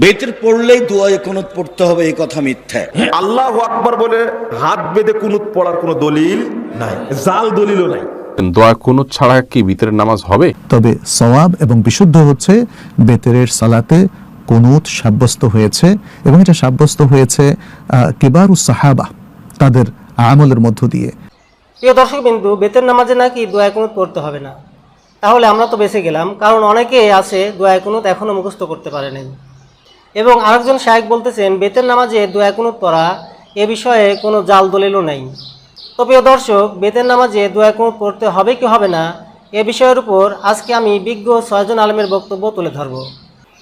বেতের পড়লেই দোয়ায় কোনত পড়তে হবে এই কথা মিথ্যা। আল্লাহ আকবর বলে হাত বেঁধে কুনুত পড়ার কোনো দলিল নাই জাল দলিলও নাই। দোয়া কোনো ছাড়া কি ভিতরের নামাজ হবে? তবে সওয়াব এবং বিশুদ্ধ হচ্ছে বেতেরের সালাতে কুনুত সাব্যস্ত হয়েছে এবং এটা সাব্যস্ত হয়েছে কিবারুস সাহাবা তাদের আমলের মধ্য দিয়ে। প্রিয় দর্শক বিন্দু বেতের নামাজে নাকি দোয়া কুনুত পড়তে হবে না? তাহলে আমরা তো বেঁচে গেলাম কারণ অনেকে আছে দোয়া কুনুত এখনও মুখস্থ করতে পারে নাই। এবং আরেকজন শায়েক বলতেছেন, বেতের নামাজে দোয়া কুনুত পড়া, এ বিষয়ে কোনো জাল দলিলও নাই। তো প্রিয় দর্শক, বেতের নামাজে দোয়া কুনুত পড়তে হবে কি হবে না, এ বিষয়ের উপর আজকে আমি বিজ্ঞ ছয়জন আলমের বক্তব্য তুলে ধরব।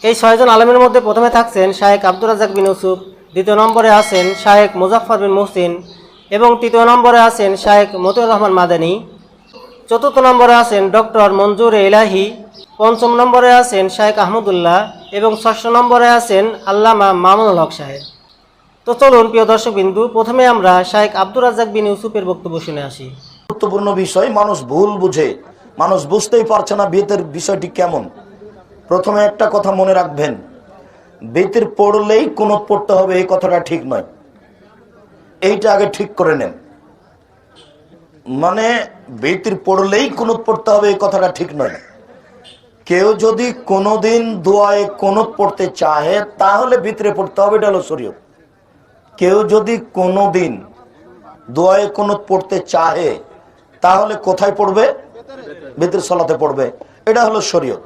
এই ছয়জন আলমের মধ্যে প্রথমে থাকছেন শায়েক আব্দুর রাজাক বিন ইউসুফ, দ্বিতীয় নম্বরে আছেন শায়েক মুজাফর বিন মুহসিন, এবং তৃতীয় নম্বরে আছেন শায়েক মতিউর রহমান মাদানী, চতুর্থ নম্বরে আছেন ডক্টর মঞ্জুর এলাহি পঞ্চম নম্বরে আছেন শায়েক আহমদুল্লাহ এবং ষষ্ঠ নম্বরে আছেন আল্লামা মামুনুল হক সাহেব। তো চলুন, প্রিয় দর্শক বিন্দু প্রথমে আমরা শায়েক আব্দুর রাজাক বিন ইউসুফের বক্তব্য শুনে আসি। গুরুত্বপূর্ণ বিষয়, মানুষ ভুল বুঝে। মানুষ বুঝতেই পারছে না বেতের বিষয়টি কেমন। প্রথমে একটা কথা মনে রাখবেন বেতের পড়লেই কোনত পড়তে হবে, এই কথাটা ঠিক নয়। এইটা আগে ঠিক করে নেন। মানে বেতির পড়লেই কোনত পড়তে হবে, এই কথাটা ঠিক নয়। কেউ যদি কোনোদিন দোয়ায় কোনত পড়তে চাহে তাহলে ভিতরে পড়তে হবে এটা হলো শরীয়ত। কেউ যদি কোনোদিন দোয়ায় কোনত পড়তে চাহে তাহলে কোথায় পড়বে? ভিতরে সলাতে পড়বে। এটা হলো শরীয়ত।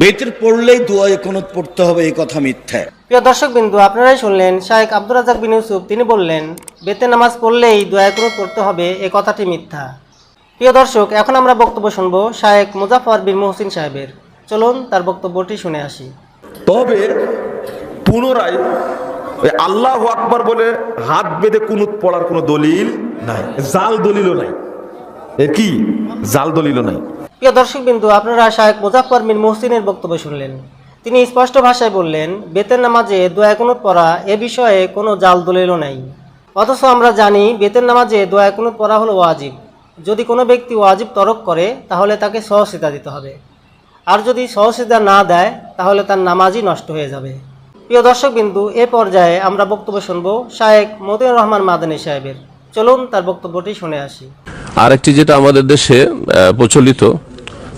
বেতের পড়লেই দোয়ায় কোনত পড়তে হবে এই কথা মিথ্যা। প্রিয় দর্শক বিন্দু আপনারাই শুনলেন শায়েক আব্দুর রাজাক বিন ইউসুফ। তিনি বললেন বেতে নামাজ পড়লেই দয়া করে পড়তে হবে এ কথাটি মিথ্যা। প্রিয় দর্শক এখন আমরা বক্তব্য শুনব শায়েক মুজাফর বিন মোহসিন সাহেবের। চলুন তার বক্তব্যটি শুনে আসি। তবে পুনরায় ওই আল্লাহ আকবর বলে হাত বেঁধে কুনুত পড়ার কোনো দলিল নাই। জাল দলিলও নাই। এ কি? জাল দলিলও নাই। প্রিয় দর্শক বিন্দু আপনারা শায়েক মুজাফর বিন মোহসিনের বক্তব্য শুনলেন। তিনি স্পষ্ট ভাষায় বললেন বেতের নামাজে দোয়া কুনুত পড়া এ বিষয়ে কোনো জাল দলিলও নাই। অথচ আমরা জানি বেতের নামাজে দোয়া কুনুত পড়া হলো ওয়াজিব। যদি কোনো ব্যক্তি ওয়াজিব তরক করে, তাহলে তাকে সহসিতা দিতে হবে। আর যদি সহসিতা না দেয়, তাহলে তার নামাজই নষ্ট হয়ে যাবে। প্রিয় দর্শক বিন্দু এ পর্যায়ে আমরা বক্তব্য শুনব শায়েক মতিউর রহমান মাদানী সাহেবের। চলুন তার বক্তব্যটি শুনে আসি। আরেকটি যেটা আমাদের দেশে প্রচলিত,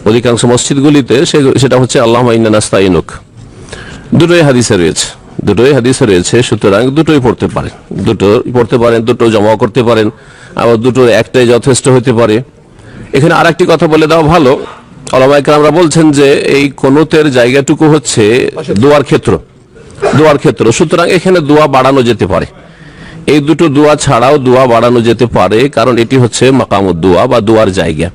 অধিকাংশ মসজিদগুলিতে সেটা হচ্ছে আল্লাহ নাস্তাইনুক দুটোই হাদিসে রয়েছে। দুটোই হাদিসে রয়েছে, সুতরাং দুটোই পড়তে পারেন। দুটো পড়তে পারেন, দুটো জমা করতে পারেন। আবার দুটোর একটাই যথেষ্ট হতে পারে। এখানে আরেকটি কথা বলে দেওয়া ভালো। আমরা বলছেন যে এই কোনতের জায়গাটুকু হচ্ছে দোয়ার ক্ষেত্র। দোয়ার ক্ষেত্র। সুতরাং এখানে দোয়া বাড়ানো যেতে পারে। এই দুটো দোয়া ছাড়াও দোয়া বাড়ানো যেতে পারে, কারণ এটি হচ্ছে মাকামুদ দোয়া বা দোয়ার জায়গা।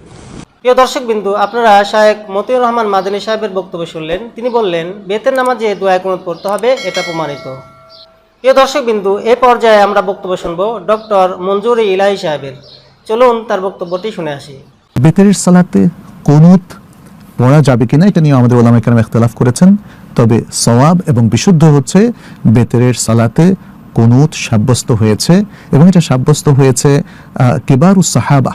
প্রিয় দর্শক বিন্দু, আপনারা শায়েক মতিউর রহমান মাদানী সাহেবের বক্তব্য শুনলেন। তিনি বললেন, বেতের নামাজে দোয়া কুনুত পড়তে হবে, এটা প্রমাণিত। প্রিয় দর্শক বিন্দু এ পর্যায়ে আমরা বক্তব্য শুনব ডক্টর মঞ্জুর ইলাহি সাহেবের। চলুন তার বক্তব্যটি শুনে আসি। বেতেরের সালাতে কুনুত পড়া যাবে কিনা এটা নিয়ে আমাদের ওলামা কেরাম ইখতলাফ করেছেন। তবে সওয়াব এবং বিশুদ্ধ হচ্ছে বেতেরের সালাতে কুনুত সাব্যস্ত হয়েছে এবং এটা সাব্যস্ত হয়েছে কিবারুস সাহাবা,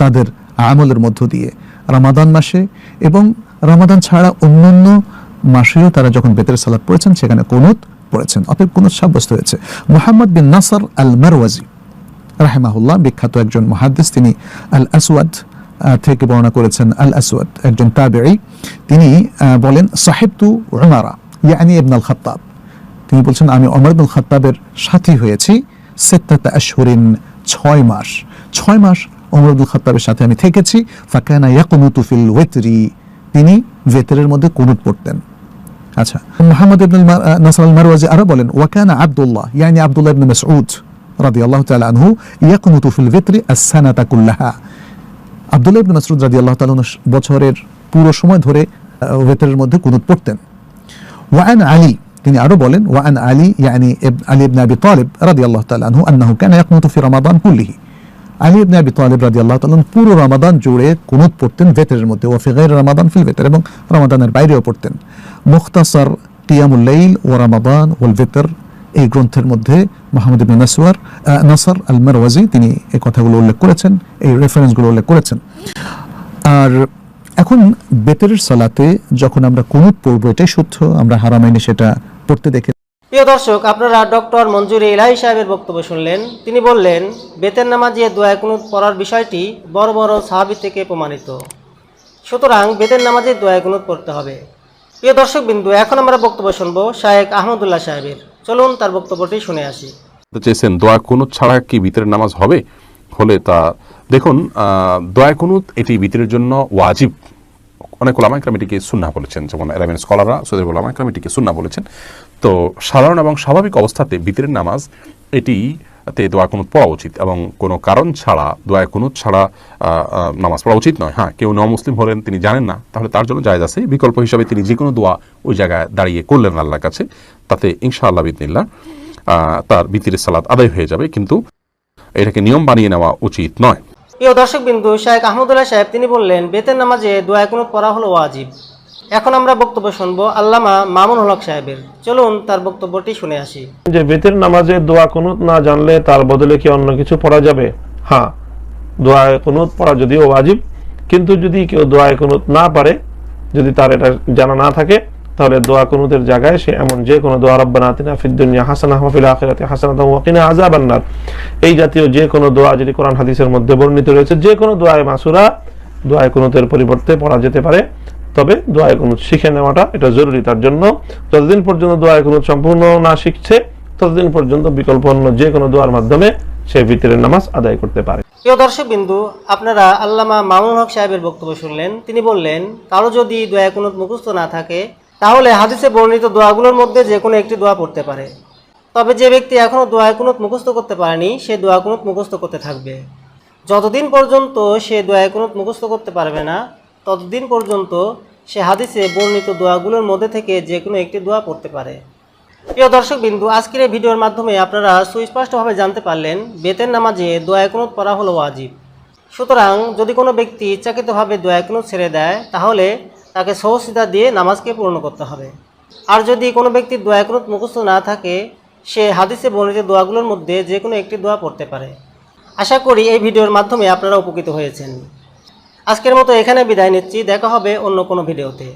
তাদের আমলের মধ্য দিয়ে। রামাদান মাসে এবং রামাদান ছাড়া অন্যান্য মাসেও তারা যখন বেতের সালাত পড়েছেন, সেখানে কুনুত পড়েছেন। অতএব কুনুত সাব্যস্ত হয়েছে। মোহাম্মদ বিন নাসার আল মারওয়াজি রাহেমাহুল্লাহ, বিখ্যাত একজন মহাদ্দেশ তিনি আল আসওয়াদ থেকে বর্ণনা করেছেন আল আসওয়াদ একজন তাবেঈ। তিনি বলেন, সাহেব তু উমারা, ইয়ানি ইবন আল খাত্তাব তিনি বলছেন, আমি অমর ইবনুল খাত্তাবের সাথী হয়েছি সেত্তাতা আশহুরিন, ছয় মাস। ছয় মাস অমর আব্দুল খাত্তাবের সাথে আমি থেকেছি। ফাকানা ইয়াকুনুতু ফিল ওয়েতরি। তিনি ভেতরের মধ্যে কুনুত পড়তেন। আচ্ছা মোহাম্মদ ইবনুল নাসর আল মারওয়াজি আরও বলেন, ওয়াকানা আব্দুল্লাহ ইয়ানি আব্দুল্লাহ ইবনে মাসউদ রাদিয়াল্লাহু তাআলা আনহু, ইয়াকুনুতু ফিল ভিতরি আস-সানাতা কুল্লাহা আব্দুল্লাহ ইবনে মাসউদ রাদিয়াল্লাহু তাআলা বছরের পুরো সময় ধরে ভেতরের মধ্যে কুনুত পড়তেন। ওয়ান আলী তিনি আরও বলেন ওয়ান আলী ইয়ানি আলী ইবনে আবি তালিব রাদিয়াল্লাহু তাআলা আনহু, আন্নাহু কানা ইয়াকুনুতু ফি রমাদান কুল্লিহি আলী ইবনে আবি তালিব রাদিয়াল্লাহু তাআলা আনহু পুরো রমাদান জুড়ে কুনুত পড়তেন ভেতরের মধ্যে ওয়া ফি গায়রি রমাদান ফিল ভিতর এবং রমাদানের বাইরেও পড়তেন মুখতাসার কিয়ামুল লাইল ওয়া রমাদান ওয়াল ভিতর এই গ্রন্থের মধ্যে মোহাম্মদ ইবনে নাসওয়ার নাসার আল মারওয়াজি তিনি এই কথাগুলো উল্লেখ করেছেন, এই রেফারেন্সগুলো উল্লেখ করেছেন। আর এখন বেতেরের সালাতে যখন আমরা কুনুত পড়ব, এটাই সত্য, আমরা হারামাইনে সেটা পড়তে দেখে প্রিয় দর্শক, আপনারা ডক্টর মঞ্জুরি ইলাহি সাহেবের বক্তব্য শুনলেন। তিনি বললেন, বেতের নামাজে দোয়া কুনুত পড়ার বিষয়টি বড় বড় সাহাবি থেকে প্রমাণিত। সুতরাং বেতের নামাজে দোয়া কুনুত পড়তে হবে। প্রিয় দর্শক বিন্দু, এখন আমরা বক্তব্য শুনব শায়েক আহমদুল্লাহ সাহেবের। চলুন তার বক্তব্যটি শুনে আসি। চেয়েছেন, দোয়া কুনুত ছাড়া কি ভিতরের নামাজ হবে? হলে তা দেখুন দোয়া কুনুত এটি ভিতরের জন্য ওয়াজিব। অনেক ওলামা ইকরাম এটিকে সুন্না বলেছেন। যেমন এরাবিন স্কলাররা সৌদি ওলামা ইকরাম সুন্না বলেছেন। তো সাধারণ এবং স্বাভাবিক অবস্থাতে ভিতরের নামাজ এটি তে দোয়া কুনুত পড়া উচিত এবং কোনো কারণ ছাড়া দোয়া কুনুত ছাড়া নামাজ পড়া উচিত নয়। হ্যাঁ কেউ মুসলিম হলেন তিনি জানেন না তাহলে তার জন্য জায়জ আছে। বিকল্প হিসাবে তিনি যে কোনো দোয়া ওই জায়গায় দাঁড়িয়ে করলেন আল্লাহর কাছে তাতে ইনশাআল্লাহ বিদিনিল্লাহ আহ, তার বিতিরের সালাদ আদায় হয়ে যাবে। কিন্তু এটাকে নিয়ম বানিয়ে নেওয়া উচিত নয়। প্রিয় দর্শক বিন্দু শায়েক আহমদুল্লাহ সাহেব, তিনি বললেন, বেতের নামাজে দোয়া কুনুত পড়া হলো ওয়াজিব? এখন আমরা বক্তব্য শুনব আল্লামা মামুন হলক সাহেবের। চলুন তার বক্তব্যটি শুনে আসি। যে বেতের নামাজে দোয়া কুনুত না জানলে তার বদলে কি অন্য কিছু পড়া যাবে? হ্যাঁ দোয়া কুনুত পড়া যদিও ওয়াজিব, কিন্তু যদি কেউ দোয়া কুনুত না পারে, যদি তার এটা জানা না থাকে তাহলে দোয়া কুনুতের জায়গায়? সে এমন যে কোনো দোয়া, রব্বানা আতিনা ফিদ দুনিয়া হাসানা ওয়া ফিল আখিরাতি হাসানাতাও ওয়া কিনা আযাবান নার। এই জাতীয় যে কোনো দোয়া যদি কোরআন হাদিসের মধ্যে বর্ণিত রয়েছে, যে কোনো দোয়ায় মাসুরা, দোয়ায় কুনুতের পরিবর্তে পড়া যেতে পারে। তবে দোয়া কুনুত শিখে নেওয়াটা এটা জরুরি তার জন্য। যতদিন পর্যন্ত দোয়া কুনুত সম্পূর্ণ না শিখছে, ততদিন পর্যন্ত বিকল্প অন্য যে কোনো দোয়ার মাধ্যমে সে ভিতরের নামাজ আদায় করতে পারে। প্রিয় দর্শক বিন্দু আপনারা আল্লামা মামুন হক সাহেবের বক্তব্য শুনলেন। তিনি বললেন, কারও যদি দোয়া কুনুত মুখস্থ না থাকে তাহলে হাদিসে বর্ণিত দোয়াগুলোর মধ্যে যে কোনো একটি দোয়া পড়তে পারে। তবে যে ব্যক্তি এখনও দোয়া কুনুত মুখস্থ করতে পারেনি, সে দোয়া কুনুত মুখস্থ করতে থাকবে। যতদিন পর্যন্ত সে দোয়া কুনুত মুখস্থ করতে পারবে না, ততদিন পর্যন্ত সে হাদিসে বর্ণিত দোয়াগুলোর মধ্যে থেকে যে কোনো একটি দোয়া পড়তে পারে। প্রিয় দর্শক বিন্দু, আজকের এই ভিডিওর মাধ্যমে আপনারা সুস্পষ্টভাবে জানতে পারলেন, বেতের নামাজে দোয়া কুনুত পড়া হলো ওয়াজিব। সুতরাং যদি কোনো ব্যক্তি ইচ্ছাকৃতভাবে দোয়া কুনুত ছেড়ে দেয়, তাহলে তাকে সহসিতা দিয়ে নামাজকে পূর্ণ করতে হবে। আর যদি কোনো ব্যক্তির দোয়া মুখস্থ না থাকে, সে হাদিসে বর্ণিত দোয়াগুলোর মধ্যে যে কোনো একটি দোয়া পড়তে পারে। আশা করি এই ভিডিওর মাধ্যমে আপনারা উপকৃত হয়েছেন। আজকের মতো এখানে বিদায় নিচ্ছি। দেখা হবে অন্য কোনো ভিডিওতে।